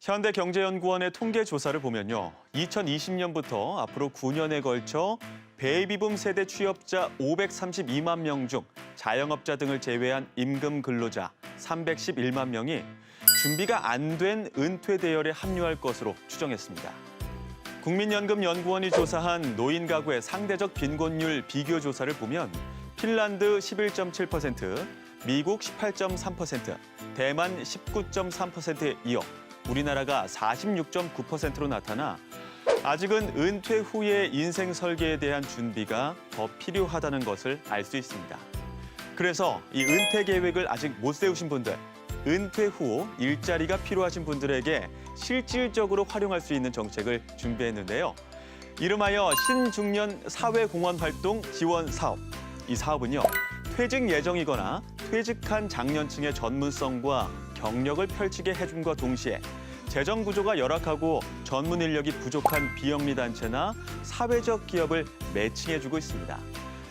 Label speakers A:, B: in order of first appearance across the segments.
A: 현대경제연구원의 통계 조사를 보면요. 2020년부터 앞으로 9년에 걸쳐 베이비붐 세대 취업자 532만 명 중 자영업자 등을 제외한 임금 근로자 311만 명이 준비가 안 된 은퇴 대열에 합류할 것으로 추정했습니다. 국민연금연구원이 조사한 노인 가구의 상대적 빈곤율 비교 조사를 보면 핀란드 11.7%, 미국 18.3%, 대만 19.3%에 이어 우리나라가 46.9%로 나타나 아직은 은퇴 후의 인생 설계에 대한 준비가 더 필요하다는 것을 알 수 있습니다. 그래서 이 은퇴 계획을 아직 못 세우신 분들, 은퇴 후 일자리가 필요하신 분들에게 실질적으로 활용할 수 있는 정책을 준비했는데요. 이름하여 신중년 사회공헌 활동 지원 사업. 이 사업은요, 퇴직 예정이거나 퇴직한 장년층의 전문성과 경력을 펼치게 해줌과 동시에 재정 구조가 열악하고 전문 인력이 부족한 비영리 단체나 사회적 기업을 매칭해주고 있습니다.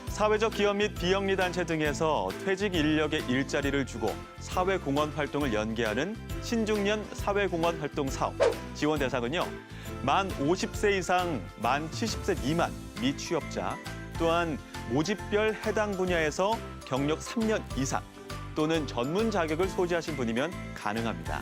A: 사회적 기업 및 비영리 단체 등에서 퇴직 인력의 일자리를 주고 사회 공헌 활동을 연계하는 신중년 사회 공헌 활동 사업 지원 대상은요. 만 50세 이상, 만 70세 미만 미취업자 또한 모집별 해당 분야에서 경력 3년 이상 또는 전문 자격을 소지하신 분이면 가능합니다.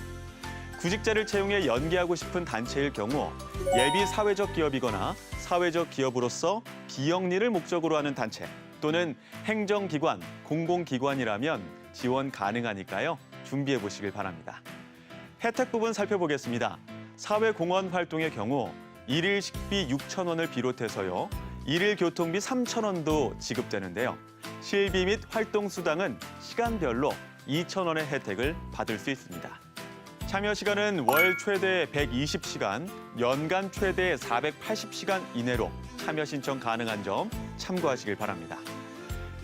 A: 구직자를 채용해 연계하고 싶은 단체일 경우 예비 사회적 기업이거나 사회적 기업으로서 비영리를 목적으로 하는 단체 또는 행정기관, 공공기관이라면 지원 가능하니까요. 준비해 보시길 바랍니다. 혜택 부분 살펴보겠습니다. 사회공헌 활동의 경우 일일 식비 6천 원을 비롯해서요. 일일 교통비 3천 원도 지급되는데요. 실비 및 활동 수당은 시간별로 2천 원의 혜택을 받을 수 있습니다. 참여 시간은 월 최대 120시간, 연간 최대 480시간 이내로 참여 신청 가능한 점 참고하시길 바랍니다.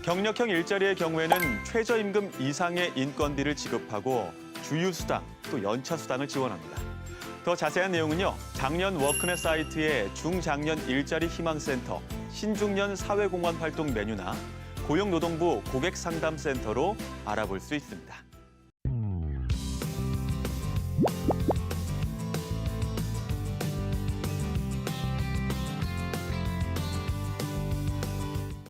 A: 경력형 일자리의 경우에는 최저임금 이상의 인건비를 지급하고 주휴수당 또 연차수당을 지원합니다. 더 자세한 내용은요. 작년 워크넷 사이트의 중장년 일자리 희망센터 신중년 사회공헌 활동 메뉴나 고용노동부 고객상담센터로 알아볼 수 있습니다.